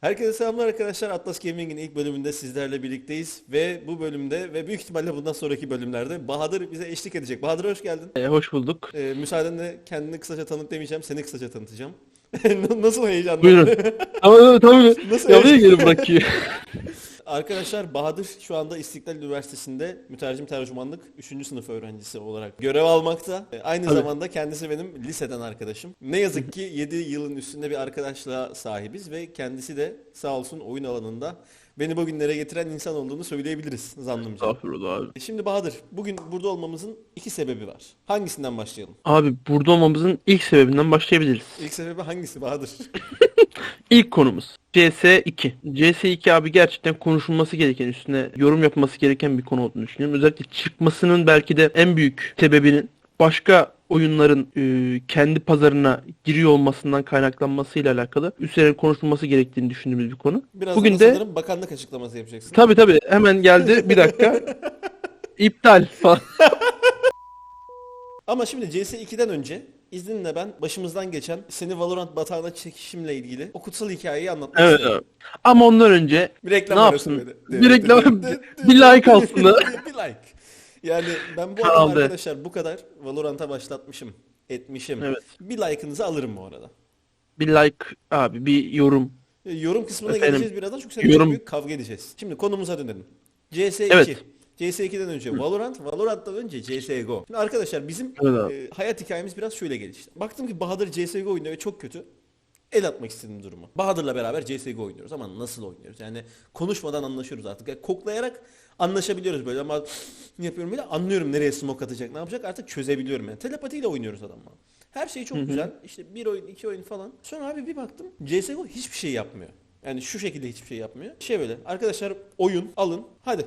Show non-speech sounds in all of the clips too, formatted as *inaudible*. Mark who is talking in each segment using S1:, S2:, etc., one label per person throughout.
S1: Herkese selamlar arkadaşlar. Atlas Gaming'in ilk bölümünde sizlerle birlikteyiz ve bu bölümde ve büyük ihtimalle bundan sonraki bölümlerde Bahadır bize eşlik edecek. Bahadır hoş geldin.
S2: E, hoş bulduk.
S1: Ee, müsaadenle kendini kısaca tanıt demeyeceğim, seni kısaca tanıtacağım. *laughs* Nasıl heyecanlı?
S2: Buyurun. Ama tabii *laughs*
S1: Nasıl
S2: ya buraya bırakıyor.
S1: Arkadaşlar Bahadır şu anda İstiklal Üniversitesi'nde mütercim tercümanlık 3. sınıf öğrencisi olarak görev almakta. Ee, Aynı
S2: Tabii.
S1: zamanda kendisi benim liseden arkadaşım. Ne yazık ki 7 yılın üstünde bir arkadaşlığa sahibiz ve kendisi de sağ olsun oyun alanında beni bugünlere getiren insan olduğunu söyleyebiliriz zannımca.
S2: Estağfurullah abi.
S1: Şimdi Bahadır, bugün burada olmamızın iki sebebi var. Hangisinden başlayalım?
S2: Abi burada olmamızın ilk sebebinden başlayabiliriz.
S1: İlk sebebi hangisi Bahadır? *laughs*
S2: İlk konumuz CS2. CS2 abi gerçekten konuşulması gereken, üstüne yorum yapılması gereken bir konu olduğunu düşünüyorum. Özellikle çıkmasının belki de en büyük sebebinin başka oyunların e, kendi pazarına giriyor olmasından kaynaklanmasıyla alakalı üstlerine konuşulması gerektiğini düşündüğümüz bir konu.
S1: Biraz
S2: Bugün de
S1: sanırım bakanlık açıklaması yapacaksın.
S2: tabi tabi hemen geldi bir dakika. *laughs* İptal falan.
S1: Ama şimdi CS2'den önce izninle ben başımızdan geçen seni Valorant batağına çekişimle ilgili o kutsal hikayeyi anlatmak
S2: Evet
S1: istiyorum.
S2: abi. Ama ondan önce
S1: Bir reklam
S2: Ne yapsın?
S1: böyle.
S2: Bir reklam- *laughs* bir like aslında. *laughs*
S1: bir like. Yani ben bu arada arkadaşlar bu kadar Valorant'a başlatmışım, etmişim.
S2: Evet.
S1: Bir like'ınızı alırım bu arada.
S2: bir like abi bir yorum.
S1: Yorum kısmına
S2: Efendim,
S1: geleceğiz birazdan çünkü seninle
S2: yorum-
S1: büyük kavga edeceğiz. Şimdi konumuza dönelim. CS2.
S2: Evet.
S1: CS2'den önce Valorant, Valorant'tan önce CSGO. Şimdi arkadaşlar bizim
S2: Evet
S1: e, hayat hikayemiz biraz şöyle gelişti. Baktım ki Bahadır CSGO oynuyor ve çok kötü. El atmak istedim durumu. Bahadır'la beraber CSGO oynuyoruz ama nasıl oynuyoruz? Yani konuşmadan anlaşıyoruz artık. Yani koklayarak anlaşabiliyoruz böyle ama *sniffs* yapıyorum böyle anlıyorum nereye smoke atacak ne yapacak artık çözebiliyorum yani. Telepatiyle oynuyoruz adamla. Her şey çok güzel. İşte bir oyun iki oyun falan. Sonra abi bir baktım CSGO hiçbir şey yapmıyor. Yani şu şekilde hiçbir şey yapmıyor. Şey böyle arkadaşlar oyun alın hadi.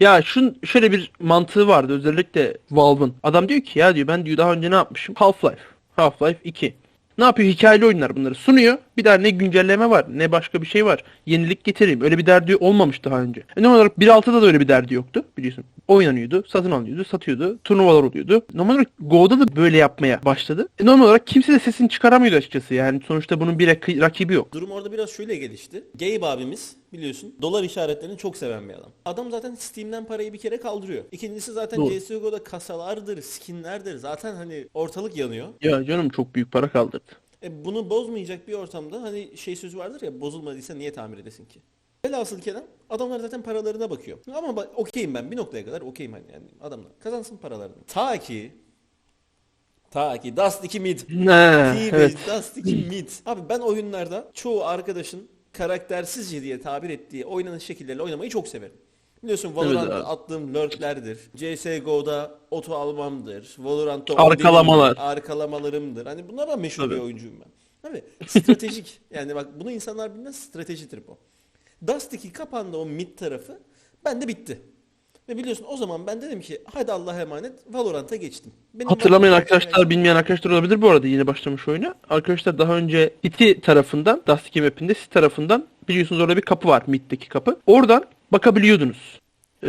S2: Ya şun şöyle bir mantığı vardı özellikle Valve'ın. Adam diyor ki ya diyor ben diyor daha önce ne yapmışım? Half-Life. Half-Life 2. Ne yapıyor? Hikayeli oyunlar bunları sunuyor. Bir daha ne güncelleme var ne başka bir şey var. Yenilik getireyim. Öyle bir derdi olmamış daha önce. E normal olarak 1.6'da da öyle bir derdi yoktu biliyorsun. Oynanıyordu, satın alınıyordu, satıyordu, turnuvalar oluyordu. Normal olarak Go'da da böyle yapmaya başladı. E normal olarak kimse de sesini çıkaramıyordu açıkçası. Yani sonuçta bunun bir rak- rakibi yok.
S1: Durum orada biraz şöyle gelişti. Gabe abimiz biliyorsun dolar işaretlerini çok seven bir adam. Adam zaten Steam'den parayı bir kere kaldırıyor. İkincisi zaten
S2: Doğru.
S1: CSGO'da kasalardır, skinlerdir. Zaten hani ortalık yanıyor.
S2: Ya canım çok büyük para kaldırdı.
S1: E bunu bozmayacak bir ortamda hani şey sözü vardır ya bozulmadıysa niye tamir edesin ki? Velhasıl kelam adamlar zaten paralarına bakıyor. Ama bak okeyim ben bir noktaya kadar okeyim hani yani adamlar kazansın paralarını. Ta ki ta ki Dust 2 mid. *laughs*
S2: Ne? Evet.
S1: Dust 2 mid. Abi ben oyunlarda çoğu arkadaşın karaktersizce diye tabir ettiği oynanış şekilleriyle oynamayı çok severim. Biliyorsun Valorant'ta
S2: abi.
S1: attığım lurklerdir. CSGO'da oto almamdır. Valorant'ta
S2: Arkalamalar.
S1: odinimdir, arkalamalarımdır. Hani bunlardan meşhur bir
S2: Tabii.
S1: oyuncuyum ben. Abi stratejik. *laughs* yani bak bunu insanlar bilmez stratejidir bu. Dust 2 kapandı o mid tarafı. Ben de bitti. Ve biliyorsun o zaman ben dedim ki hadi Allah'a emanet Valorant'a geçtim. Benim
S2: Hatırlamayan arkadaşlar, bilmeyen arkadaşlar olabilir bu arada yeni başlamış oyuna. Arkadaşlar daha önce City tarafından, Dust 2 map'inde City tarafından biliyorsunuz orada bir kapı var, mid'deki kapı. Oradan bakabiliyordunuz. Ee,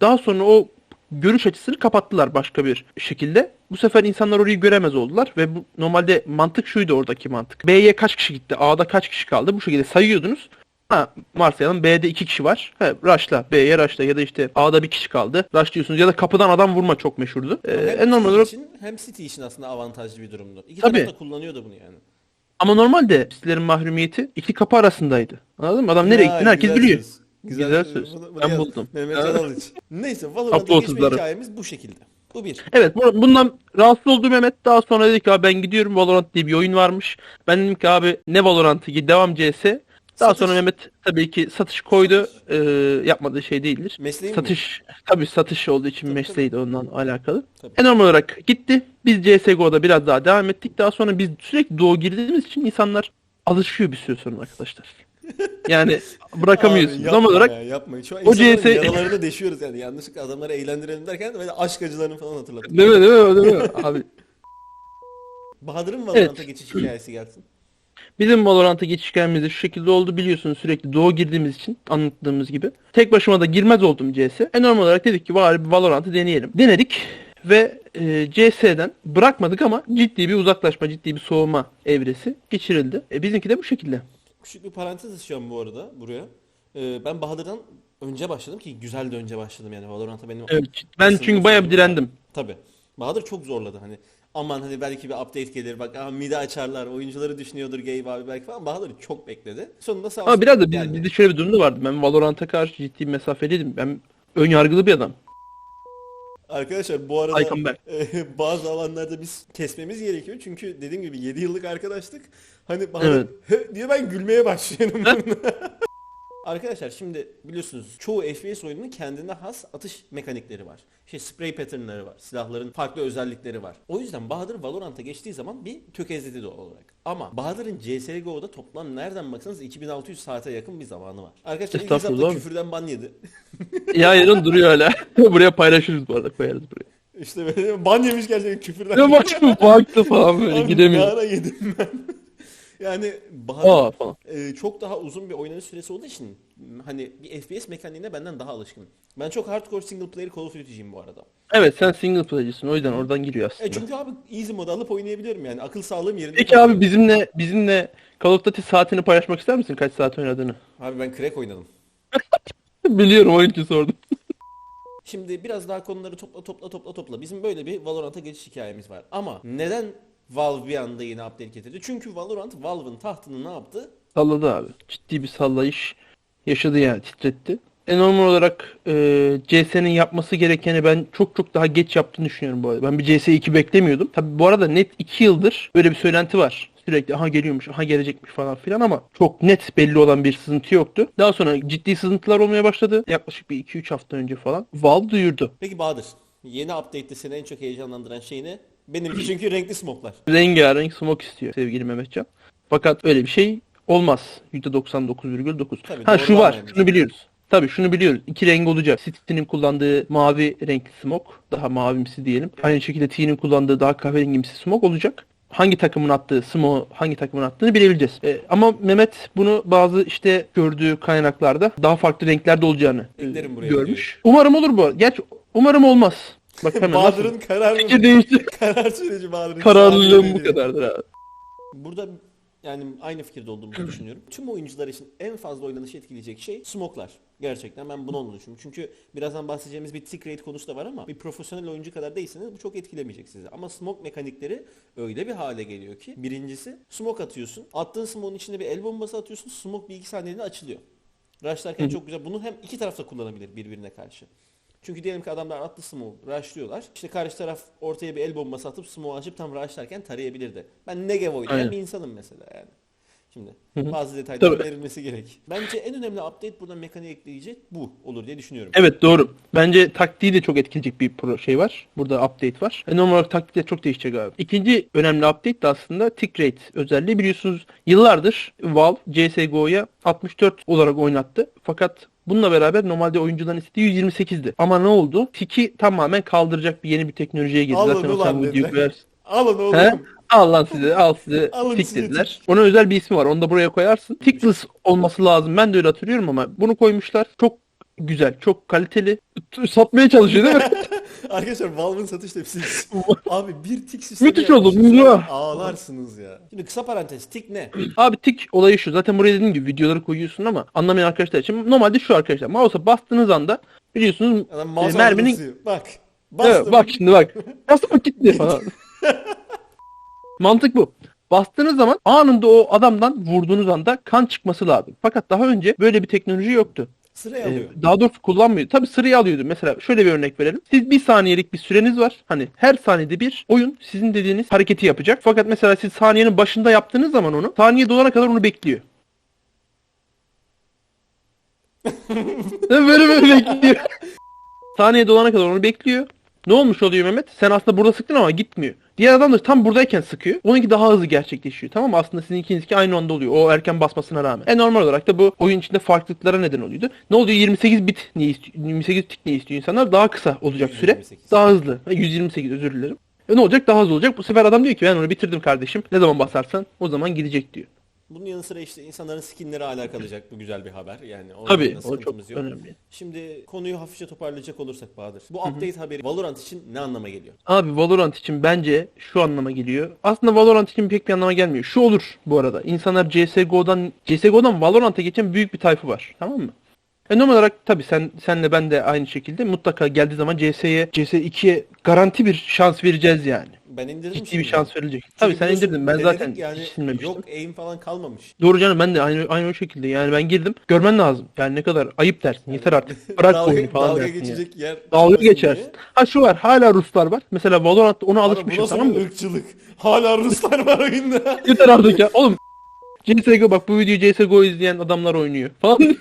S2: daha sonra o görüş açısını kapattılar başka bir şekilde. Bu sefer insanlar orayı göremez oldular ve bu, normalde mantık şuydu oradaki mantık. B'ye kaç kişi gitti, A'da kaç kişi kaldı bu şekilde sayıyordunuz. Ha, varsayalım B'de iki kişi var. He, rush'la, B'ye rush'la ya da işte A'da bir kişi kaldı. Rush diyorsunuz ya da kapıdan adam vurma çok meşhurdu. Ee,
S1: Hem
S2: en normal
S1: City
S2: olarak
S1: için hem City için aslında avantajlı bir durumdu. İki
S2: Tabii.
S1: taraf da kullanıyordu bunu yani.
S2: Ama normalde Sitlerin mahrumiyeti iki kapı arasındaydı. Anladın mı? Adam nereye
S1: Ya,
S2: gittiğini herkes biliyor.
S1: söz.
S2: Güzel söz.
S1: Bunu- bunu
S2: Ben
S1: yaz.
S2: buldum.
S1: Mehmet
S2: Ha.
S1: Can Alıç. Neyse Valorant'a geçme hikayemiz bu şekilde. Bu bir.
S2: Evet bu- bundan rahatsız olduğu Mehmet daha sonra dedi ki abi ben gidiyorum Valorant diye bir oyun varmış. Ben dedim ki abi ne Valorant'ı ki devam CS. Daha
S1: Satış.
S2: sonra Mehmet tabii ki satış koydu. Ee, yapmadığı şey değildir.
S1: Mesleğim.
S2: Satış tabii satış olduğu için
S1: Tabii,
S2: mesleği de ondan alakalı.
S1: Tabii.
S2: En normal olarak gitti. Biz CSGO'da biraz daha devam ettik. Daha sonra biz sürekli doğu girdiğimiz için insanlar alışıyor bir süre sonra arkadaşlar. Yani bırakamıyorsunuz.
S1: Abi yapma
S2: olarak
S1: ya, yapmayın. Şu an
S2: o
S1: insanların
S2: CS
S1: yaralarını deşiyoruz yani. Yanlışlıkla adamları eğlendirelim derken böyle aşk acılarını falan hatırladık.
S2: Değil mi değil mi değil mi *laughs* abi?
S1: Bahadır'ın Valorant'a geçiş hikayesi gelsin.
S2: Bizim Valorant'a geçiş gelmemiz şu şekilde oldu biliyorsunuz sürekli doğu girdiğimiz için anlattığımız gibi. Tek başıma da girmez oldum CS. E normal olarak dedik ki bari bir Valorant'ı deneyelim. Denedik ve e, CS'den bırakmadık ama ciddi bir uzaklaşma, ciddi bir soğuma evresi geçirildi. E, bizimki de bu şekilde.
S1: Küçük bir parantez açacağım bu arada buraya. Ee, ben Bahadır'dan önce başladım ki güzel de önce başladım yani Valorant'a benim
S2: Evet, ben çünkü bayağı bir direndim.
S1: Tabii. Bahadır çok zorladı hani. Aman hani belki bir update gelir bak aha midi açarlar oyuncuları düşünüyordur Gabe abi belki falan. Bahadır çok bekledi. Sonunda sağ
S2: Ama biraz da biz, bizde şöyle bir durum da vardı. Ben Valorant'a karşı ciddi mesafeliydim. Ben ön yargılı bir adam.
S1: Arkadaşlar bu arada e, *laughs* bazı alanlarda biz kesmemiz gerekiyor. Çünkü dediğim gibi 7 yıllık arkadaşlık. Hani Bahadır *laughs* "Hı" diye ben gülmeye başlıyorum. *laughs* Arkadaşlar şimdi biliyorsunuz çoğu FPS oyununun kendine has atış mekanikleri var. İşte spray patternları var. Silahların farklı özellikleri var. O yüzden Bahadır Valorant'a geçtiği zaman bir tökezledi doğal olarak. Ama Bahadır'ın CSGO'da toplam nereden baksanız 2600 saate yakın bir zamanı var. Arkadaşlar ilk hesapta küfürden ban yedi. *laughs*
S2: ya yarın duruyor hala. buraya paylaşırız bu arada koyarız buraya.
S1: İşte böyle ban yemiş gerçekten küfürden.
S2: Ne başım baktı falan böyle gidemiyor.
S1: yedim ben. Yani Bahadır
S2: Aa
S1: e, çok daha uzun bir oynanış süresi olduğu için hani bir FPS mekaniğine benden daha alışkınım. Ben çok hardcore single player Call of Duty'ciyim bu arada.
S2: Evet sen single player'cısın o yüzden oradan giriyor
S1: E
S2: aslında.
S1: çünkü abi easy mod alıp oynayabiliyorum yani. Akıl sağlığım yerinde.
S2: Peki abi bizimle bizimle Call of Duty saatini paylaşmak ister misin? Kaç saat oynadığını?
S1: Abi ben crack oynadım. *laughs*
S2: Biliyorum onun için sordum.
S1: Şimdi biraz daha konuları topla topla topla topla. Bizim böyle bir Valorant'a geçiş hikayemiz var. Ama neden Valve bir anda yine update getirdi? Çünkü Valorant Valve'ın tahtını ne yaptı?
S2: Salladı abi. Ciddi bir sallayış yaşadı yani titretti. E normal olarak e, CS'nin yapması gerekeni ben çok çok daha geç yaptığını düşünüyorum bu arada. Ben bir CS2 beklemiyordum. Tabi bu arada net 2 yıldır böyle bir söylenti var. Sürekli aha geliyormuş, aha gelecekmiş falan filan ama çok net belli olan bir sızıntı yoktu. Daha sonra ciddi sızıntılar olmaya başladı. Yaklaşık bir 2-3 hafta önce falan. Valve duyurdu.
S1: Peki Bahadır, yeni update'te seni en çok heyecanlandıran şey ne? Benimki çünkü renkli smoke'lar.
S2: Rengarenk smoke istiyor sevgili Mehmetcan. Fakat öyle bir şey olmaz. %99,9.
S1: Tabii,
S2: Ha şu var.
S1: anlayın.
S2: Şunu biliyoruz. Tabii şunu biliyoruz. İki renk olacak. City'nin kullandığı mavi renkli smoke. Daha mavimsi diyelim. Aynı şekilde T'nin kullandığı daha kahverengimsi smoke olacak. Hangi takımın attığı smoke hangi takımın attığını bilebileceğiz. E, ama Mehmet bunu bazı işte gördüğü kaynaklarda daha farklı renklerde olacağını e, görmüş. Umarım olur bu. Gerçi umarım olmaz. Bak hemen?
S1: Bahadır'ın kararı
S2: Fikir değişti. *laughs*
S1: karar süreci Bahadır'ın.
S2: Kararlılığım bu kadardır abi.
S1: Burada yani aynı fikirde olduğumuzu *clears throat* düşünüyorum. Tüm oyuncular için en fazla oynanışı etkileyecek şey smoke'lar. Gerçekten ben bunu olduğunu düşünüyorum. Çünkü birazdan bahsedeceğimiz bir tick rate konusu da var ama bir profesyonel oyuncu kadar değilseniz bu çok etkilemeyecek sizi. Ama smoke mekanikleri öyle bir hale geliyor ki birincisi smoke atıyorsun. Attığın smoke'un içine bir el bombası atıyorsun. Smoke bir iki saniyede açılıyor. Rushlarken çok güzel. Bunu hem iki tarafta kullanabilir birbirine karşı. Çünkü diyelim ki adamlar attı smoke, rushlıyorlar. İşte karşı taraf ortaya bir el bombası atıp smoke açıp tam rushlarken tarayabilirdi. Ben Negev oynayan
S2: Aynen.
S1: bir insanım mesela yani. Şimdi bazı detayların
S2: Tabii.
S1: verilmesi gerek. Bence en önemli update buradan mekaniğe ekleyecek bu olur diye düşünüyorum.
S2: Evet doğru. Bence taktiği de çok etkileyecek bir pro şey var. Burada update var. E, normal olarak taktik de çok değişecek abi. İkinci önemli update de aslında tick rate özelliği. Biliyorsunuz yıllardır Valve CSGO'ya 64 olarak oynattı. Fakat bununla beraber normalde oyuncuların istediği 128'di. Ama ne oldu? Tick'i tamamen kaldıracak bir yeni bir teknolojiye girdi.
S1: Alın
S2: Zaten
S1: ulan dediler. *laughs* Alın oğlum.
S2: He? Al lan size, al size *laughs*
S1: Alın size
S2: dediler. Ona özel bir ismi var. Onu da buraya koyarsın. Tickless olması lazım. Ben de öyle hatırlıyorum ama bunu koymuşlar. Çok güzel, çok kaliteli. Satmaya çalışıyor değil mi? *laughs*
S1: Arkadaşlar Valve'ın satış tepsisi. *laughs* Abi bir tik sistemi
S2: Müthiş oldu.
S1: Ağlarsınız ya. Şimdi kısa parantez tik ne? *clears throat*
S2: Abi tik olayı şu. Zaten buraya dediğim gibi videoları koyuyorsun ama anlamayan arkadaşlar için normalde şu arkadaşlar. Mouse'a bastığınız anda biliyorsunuz e, merminin
S1: merminin... Bak. Bastım.
S2: Evet, bak şimdi bak. Bastım gitti falan. *laughs* Mantık bu. Bastığınız zaman anında o adamdan vurduğunuz anda kan çıkması lazım. Fakat daha önce böyle bir teknoloji yoktu.
S1: Sıraya
S2: Ee,
S1: alıyor.
S2: daha doğrusu kullanmıyor. Tabii sırayı alıyordu. Mesela şöyle bir örnek verelim. Siz bir saniyelik bir süreniz var. Hani her saniyede bir oyun sizin dediğiniz hareketi yapacak. Fakat mesela siz saniyenin başında yaptığınız zaman onu saniye dolana kadar onu bekliyor. *laughs* böyle böyle bekliyor. Saniye dolana kadar onu bekliyor. Ne olmuş oluyor Mehmet? Sen aslında burada sıktın ama gitmiyor. Diğer adam da tam buradayken sıkıyor. Onunki daha hızlı gerçekleşiyor. Tamam mı? Aslında sizin ikinizki aynı anda oluyor. O erken basmasına rağmen. E normal olarak da bu oyun içinde farklılıklara neden oluyordu. Ne oluyor? 28 bit niye istiyor? 28 tik niye istiyor insanlar? Daha kısa olacak süre.
S1: 128.
S2: Daha hızlı. Ha, 128 özür dilerim. E ne olacak? Daha hızlı olacak. Bu sefer adam diyor ki ben onu bitirdim kardeşim. Ne zaman basarsan o zaman gidecek diyor.
S1: Bunun yanı sıra işte insanların skinleri hala kalacak. Bu güzel bir haber. Yani orada
S2: Tabii
S1: da
S2: o çok
S1: yok.
S2: önemli.
S1: Şimdi konuyu hafifçe toparlayacak olursak Bahadır. Bu update haberi Valorant için ne anlama geliyor?
S2: Abi Valorant için bence şu anlama geliyor. Aslında Valorant için pek bir anlama gelmiyor. Şu olur bu arada. İnsanlar CSGO'dan CSGO'dan Valorant'a geçen büyük bir tayfı var. Tamam mı? E normal olarak tabii sen senle ben de aynı şekilde mutlaka geldiği zaman CS'ye CS2'ye garanti bir şans vereceğiz yani.
S1: Ben indirdim
S2: Ciddi bir şans verilecek. Tabii sen indirdin. Ben zaten
S1: yani
S2: hiç silmemiştim.
S1: yok aim falan kalmamış.
S2: Doğru canım ben de aynı aynı o şekilde. Yani ben girdim. Görmen lazım. Yani ne kadar ayıp dersin. Yeter artık. Bırak *laughs*
S1: dalga,
S2: oyunu falan
S1: dalga
S2: dersin
S1: geçecek yer
S2: Dalga geçersin.
S1: diye.
S2: Ha şu var. Hala Ruslar var. Mesela Valorant'ta ona alışmışım tamam mı?
S1: ırkçılık? Hala Ruslar var oyunda. *laughs*
S2: Yeter artık ya. Oğlum CSGO bak bu videoyu CSGO izleyen adamlar oynuyor falan. *laughs*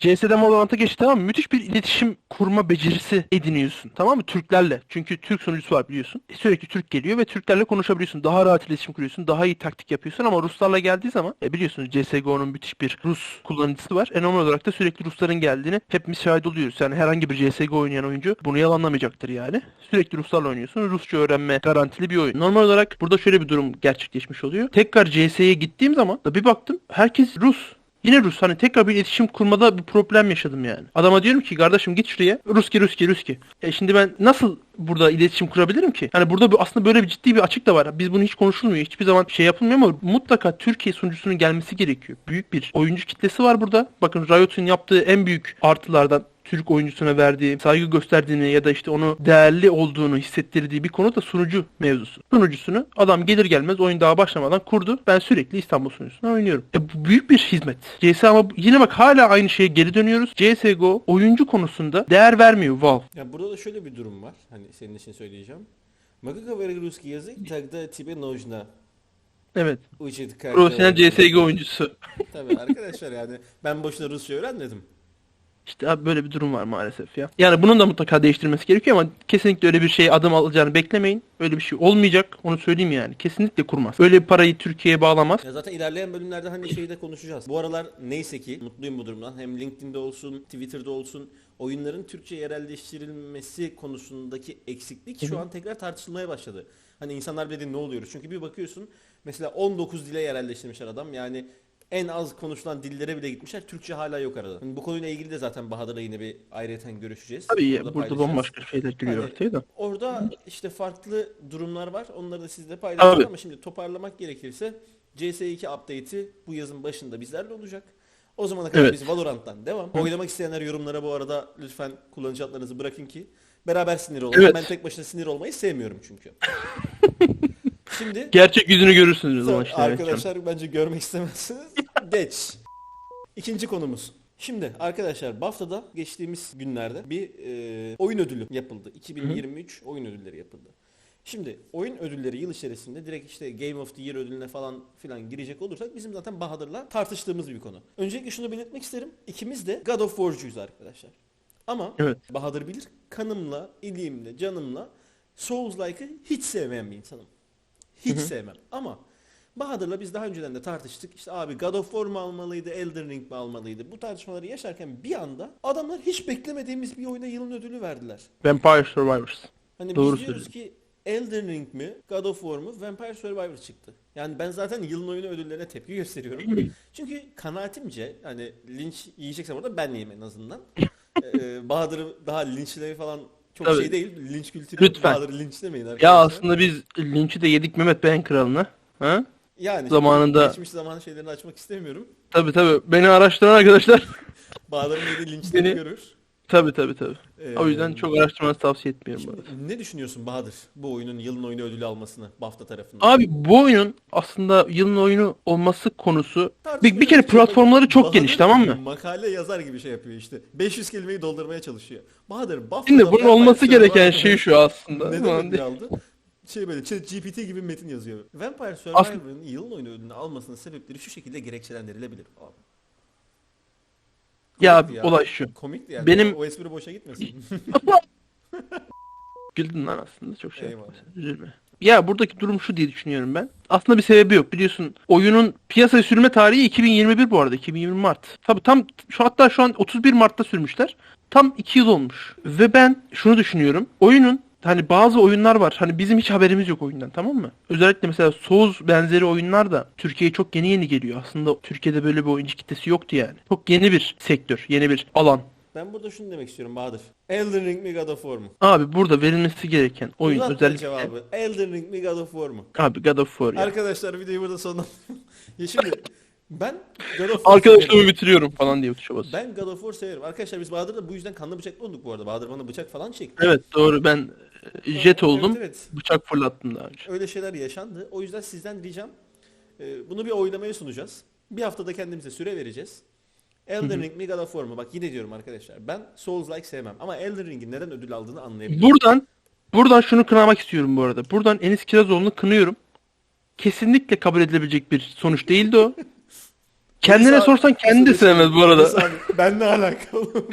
S2: CS'den Valorant'a geç tamam? Müthiş bir iletişim kurma becerisi ediniyorsun. Tamam mı? Türklerle. Çünkü Türk sunucusu var biliyorsun. E, Sürekli Türk geliyor ve Türklerle konuşabiliyorsun. Daha rahat iletişim kuruyorsun. Daha iyi taktik yapıyorsun ama Ruslarla geldiği zaman e, biliyorsunuz CSGO'nun müthiş bir Rus kullanıcısı var. E normal olarak da sürekli Rusların geldiğini hepimiz şahit oluyoruz. Yani herhangi bir CSGO oynayan oyuncu bunu yalanlamayacaktır yani. Sürekli Ruslarla oynuyorsun. Rusça öğrenme garantili bir oyun. Normal olarak burada şöyle bir durum gerçekleşmiş oluyor. Tekrar CS'ye gittiğim zaman da bir baktım herkes Rus. Yine Rus hani tekrar bir iletişim kurmada bir problem yaşadım yani. Adama diyorum ki kardeşim git şuraya. Ruski Ruski Ruski. E şimdi ben nasıl burada iletişim kurabilirim ki? Hani burada bu- aslında böyle bir ciddi bir açık da var. Biz bunu hiç konuşulmuyor. Hiçbir zaman şey yapılmıyor ama mutlaka Türkiye sunucusunun gelmesi gerekiyor. Büyük bir oyuncu kitlesi var burada. Bakın Riot'un yaptığı en büyük artılardan Türk oyuncusuna verdiği saygı gösterdiğini ya da işte onu değerli olduğunu hissettirdiği bir konu da sunucu mevzusu. Sunucusunu adam gelir gelmez oyun daha başlamadan kurdu. Ben sürekli İstanbul sunucusuna oynuyorum. E bu büyük bir hizmet. CS ama yine bak hala aynı şeye geri dönüyoruz. CSGO oyuncu konusunda değer vermiyor Valve.
S1: Ya burada da şöyle bir durum var. Hani senin için söyleyeceğim. Makaka Veraguski yazı tagda tipe nojna.
S2: Evet. Profesyonel CSGO oyuncusu.
S1: Tabii arkadaşlar yani ben boşuna Rusça öğrenmedim.
S2: İşte böyle bir durum var maalesef ya. Yani bunun da mutlaka değiştirilmesi gerekiyor ama kesinlikle öyle bir şey adım alacağını beklemeyin. Öyle bir şey olmayacak. Onu söyleyeyim yani. Kesinlikle kurmaz. Öyle bir parayı Türkiye'ye bağlamaz.
S1: Ya zaten ilerleyen bölümlerde hani şeyi de konuşacağız. Bu aralar neyse ki mutluyum bu durumdan. Hem LinkedIn'de olsun, Twitter'da olsun oyunların Türkçe yerelleştirilmesi konusundaki eksiklik şu an tekrar tartışılmaya başladı. Hani insanlar dedi ne oluyoruz? Çünkü bir bakıyorsun mesela 19 dile yerelleştirmişler adam. Yani en az konuşulan dillere bile gitmişler. Türkçe hala yok arada. Hani bu konuyla ilgili de zaten Bahadır'la yine bir ayrıyeten görüşeceğiz.
S2: Tabii
S1: Burada
S2: burada bambaşka şeyler giriyor
S1: Hani
S2: ortaya da.
S1: Orada işte farklı durumlar var. Onları da sizle paylaşacağız
S2: Abi.
S1: ama şimdi toparlamak gerekirse CS2 update'i bu yazın başında bizlerle olacak. O zamana kadar
S2: Evet.
S1: biz Valorant'tan devam. Oynamak isteyenler yorumlara bu arada lütfen kullanıcı adlarınızı bırakın ki beraber sinir olalım.
S2: Evet.
S1: Ben tek başına sinir olmayı sevmiyorum çünkü. *laughs* Şimdi
S2: Gerçek yüzünü görürsünüz o zaman işte. evet,
S1: arkadaşlar bence görmek istemezsiniz. *laughs* Geç. İkinci konumuz. Şimdi arkadaşlar BAFTA'da geçtiğimiz günlerde bir e, oyun ödülü yapıldı. 2023 oyun ödülleri yapıldı. Şimdi oyun ödülleri yıl içerisinde direkt işte Game of the Year ödülüne falan filan girecek olursak bizim zaten Bahadır'la tartıştığımız bir konu. Öncelikle şunu belirtmek isterim. İkimiz de God of War'cuyuz arkadaşlar. Ama
S2: Evet.
S1: Bahadır bilir kanımla, iliğimle, canımla Souls-like'ı hiç sevmeyen bir insanım. Hiç sevmem. Ama Bahadır'la biz daha önceden de tartıştık. İşte abi God of War mu almalıydı, Elden Ring mi almalıydı? Bu tartışmaları yaşarken bir anda adamlar hiç beklemediğimiz bir oyuna yılın ödülü verdiler.
S2: Vampire Survivors.
S1: Hani
S2: Doğru
S1: biz diyoruz ki Elden Ring mi, God of War mu, Vampire Survivor çıktı. Yani ben zaten yılın oyunu ödüllerine tepki gösteriyorum. *laughs* Çünkü kanaatimce hani linç yiyeceksem orada ben yiyeyim en azından. ee, Bahadır'ı daha linçlemeyi falan çok
S2: Tabii.
S1: şey değil. Linç kültürü
S2: Lütfen.
S1: Bahadır'ı linçlemeyin arkadaşlar.
S2: Ya aslında biz linçi de yedik Mehmet Beğen Kralı'na. Ha?
S1: yani
S2: zamanında-
S1: geçmiş zaman şeylerini açmak istemiyorum.
S2: Tabi tabi. Beni araştıran arkadaşlar. *laughs*
S1: Bahadır'ın yediği linçleri
S2: Beni-
S1: görür.
S2: Tabi tabi tabi.
S1: Ee,
S2: O yüzden çok araştırmanızı tavsiye etmiyorum. arada.
S1: Ne düşünüyorsun Bahadır bu oyunun yılın oyunu ödülü almasını BAFTA tarafından?
S2: Abi bu oyunun aslında yılın oyunu olması konusu bir, bir kere platformları çok
S1: Bahadır
S2: geniş tamam mı?
S1: Makale yazar gibi şey yapıyor işte. 500 kelimeyi doldurmaya çalışıyor. Bahadır BAFTA'da
S2: Şimdi bunun olması gereken şey şu aslında.
S1: Neden
S2: Ulan
S1: ödül aldı? Şey böyle chat GPT gibi metin yazıyor. Vampire Survivor'ın yılın oyunu ödülünü almasının sebepleri şu şekilde gerekçelendirilebilir. Abi.
S2: Ya
S1: Komikti
S2: olay şu.
S1: Komikti yani.
S2: Benim-
S1: O, espri boşa gitmesin. *laughs*
S2: Güldün lan aslında çok şey
S1: Eyvallah.
S2: yapma sen, Üzülme. Ya buradaki durum şu diye düşünüyorum ben. Aslında bir sebebi yok. Biliyorsun oyunun piyasaya sürme tarihi 2021 bu arada. 2020 Mart. Tabii tam şu hatta şu an 31 Mart'ta sürmüşler. Tam 2 yıl olmuş. Ve ben şunu düşünüyorum. Oyunun hani bazı oyunlar var. Hani bizim hiç haberimiz yok oyundan tamam mı? Özellikle mesela Souls benzeri oyunlar da Türkiye'ye çok yeni yeni geliyor. Aslında Türkiye'de böyle bir oyuncu kitlesi yoktu yani. Çok yeni bir sektör, yeni bir alan.
S1: Ben burada şunu demek istiyorum Bahadır. Elden Ring mi God of War mu?
S2: Abi burada verilmesi gereken oyun
S1: Uzatma
S2: özellikle
S1: cevabı. Elden Ring mi God of War mu?
S2: abi God of War ya.
S1: Arkadaşlar videoyu burada sonlandırıyorum. *laughs* ya şimdi ben God of War
S2: Arkadaşlarımı bitiriyorum falan diye tuşa basıyor.
S1: Ben God of War severim. Arkadaşlar biz Bahadır'la bu yüzden kanlı bıçaklı olduk bu arada. Bahadır bana bıçak falan çekti.
S2: Evet doğru ben jet
S1: Evet,
S2: oldum.
S1: evet.
S2: Bıçak fırlattım daha önce.
S1: Öyle şeyler yaşandı. O yüzden sizden ricam e, bunu bir oylamaya sunacağız. Bir haftada kendimize süre vereceğiz. Elden Ring mi God of War mu? Bak yine diyorum arkadaşlar. Ben Souls-like sevmem. Ama Elden Ring'in neden ödül aldığını anlayabilirim.
S2: Buradan buradan şunu kınamak istiyorum bu arada. Buradan Enis Kirazoğlu'nu kınıyorum. Kesinlikle kabul edilebilecek bir sonuç değildi o. *laughs* Kendine sorsan kendi de sevmez bu arada.
S1: Ben ne alakalı? *laughs*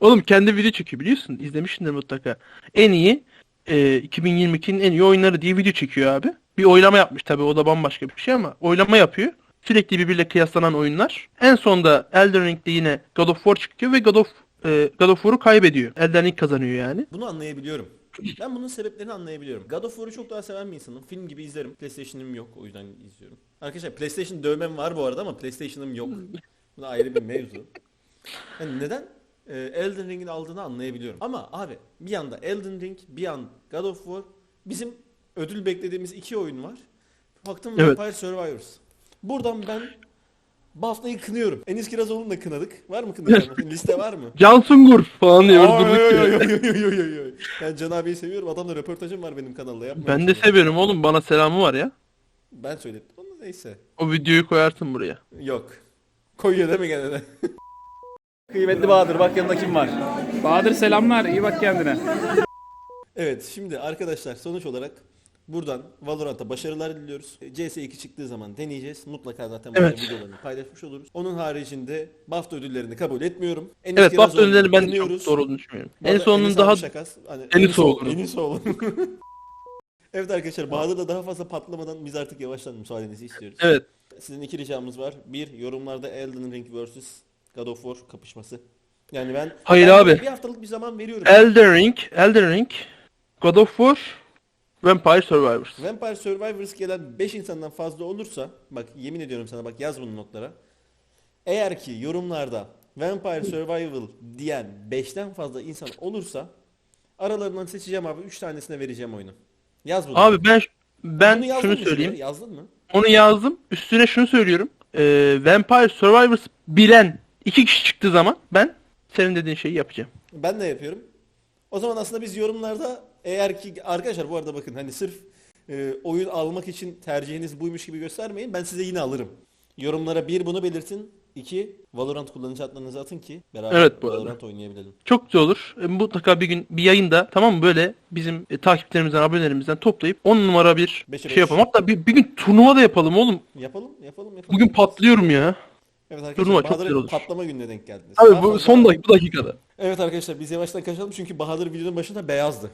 S2: Oğlum kendi video çekiyor biliyorsun. İzlemişsindir mutlaka. En iyi e, 2022'nin en iyi oyunları diye video çekiyor abi. Bir oylama yapmış tabii o da bambaşka bir şey ama oylama yapıyor. Sürekli birbiriyle kıyaslanan oyunlar. En sonda Elden Ring'de yine God of War çıkıyor ve God of e, God of War'u kaybediyor. Elden Ring kazanıyor yani.
S1: Bunu anlayabiliyorum. Ben bunun sebeplerini anlayabiliyorum. God of War'u çok daha seven bir insanım. Film gibi izlerim. PlayStation'ım yok o yüzden izliyorum. Arkadaşlar PlayStation dövmem var bu arada ama PlayStation'ım yok. Bu da ayrı bir mevzu. Yani neden e, Elden Ring'in aldığını anlayabiliyorum. Ama abi bir yanda Elden Ring, bir yan God of War. Bizim ödül beklediğimiz iki oyun var. Baktım
S2: Evet.
S1: Vampire Survivors. Buradan ben bu haftayı kınıyorum. Enis Kirazoğlu'nu da kınadık. Var mı kınayacağım? *laughs* Liste var mı?
S2: Can Sungur falan diye
S1: yo. Ben Can abiyi seviyorum. Adamla röportajım var benim kanalda. Yapmayın
S2: Ben de seviyorum oğlum bana selamı var ya.
S1: Ben söyledim. Onu neyse.
S2: O videoyu koyarsın buraya.
S1: Yok. Koyuyor değil mi gene de? *laughs* Kıymetli Bahadır bak yanında kim var?
S3: Bahadır selamlar. iyi bak kendine.
S1: Evet şimdi arkadaşlar sonuç olarak buradan Valorant'a başarılar diliyoruz. CS2 çıktığı zaman deneyeceğiz. Mutlaka zaten
S2: Evet.
S1: videolarını paylaşmış oluruz. Onun haricinde BAFTA ödüllerini kabul etmiyorum. Enis
S2: Evet BAFTA
S1: Kirazoğlu'nu
S2: ödülleri ben çok doğru olduğunu düşünmüyorum. En sonunun daha
S1: şakas. Hani
S2: Enisoğlu.
S1: Enisoğlu. *laughs* evet arkadaşlar Bahadır'la daha fazla patlamadan biz artık yavaştan müsaadenizi istiyoruz.
S2: evet
S1: Sizin iki ricamız var. Bir, yorumlarda Elden Ring vs. God of War kapışması. Yani ben,
S2: Hayır
S1: ben
S2: abi.
S1: bir haftalık bir zaman veriyorum.
S2: Elden Ring, Elden Ring, God of War, Vampire Survivors.
S1: Vampire Survivors gelen 5 insandan fazla olursa, bak yemin ediyorum sana bak yaz bunu notlara. Eğer ki yorumlarda Vampire Survival diyen 5'ten fazla insan olursa aralarından seçeceğim abi 3 tanesine vereceğim oyunu. Yaz bunu.
S2: Abi ben ben
S1: Bunu
S2: şunu söyleyeyim.
S1: Yazdın mı?
S2: Onu yazdım. Üstüne şunu söylüyorum. Ee, Vampire Survivors bilen iki kişi çıktığı zaman ben senin dediğin şeyi yapacağım.
S1: Ben de yapıyorum. O zaman aslında biz yorumlarda eğer ki arkadaşlar bu arada bakın hani sırf e, oyun almak için tercihiniz buymuş gibi göstermeyin. Ben size yine alırım. Yorumlara bir bunu belirtin. İki Valorant kullanıcı adlarınızı atın ki beraber
S2: Evet, bu arada.
S1: Valorant oynayabilelim.
S2: Çok güzel olur. E, mutlaka bir gün bir yayında tamam mı böyle bizim e, takipçilerimizden, abonelerimizden toplayıp 10 numara bir
S1: Beşe
S2: şey
S1: beş.
S2: yapalım. Hatta bir, bir gün turnuva da yapalım oğlum.
S1: Yapalım, yapalım, yapalım.
S2: Bugün patlıyorum ya.
S1: Evet arkadaşlar
S2: turnuva çok güzel olur.
S1: patlama gününe denk geldiniz.
S2: Abi bu son dak bu dakikada.
S1: Evet arkadaşlar biz yavaştan kaçalım çünkü Bahadır videonun başında beyazdı.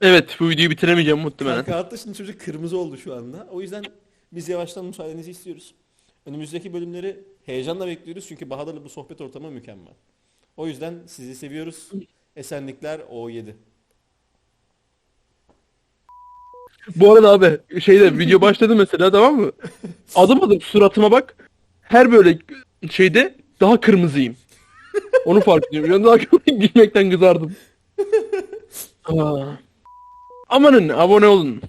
S2: Evet bu videoyu bitiremeyeceğim muhtemelen.
S1: Kanka hatta şimdi çocuk kırmızı oldu şu anda. O yüzden biz yavaştan müsaadenizi istiyoruz. Önümüzdeki bölümleri heyecanla bekliyoruz çünkü Bahadır'la bu sohbet ortamı mükemmel. O yüzden sizi seviyoruz. Esenlikler O7.
S2: Bu arada abi şeyde video başladı mesela tamam mı? *laughs* Adım adım suratıma bak. Her böyle şeyde daha kırmızıyım. Onu fark ediyorum. Yani daha *laughs* gülmekten kızardım. *laughs* Aa. Amanın abone olun.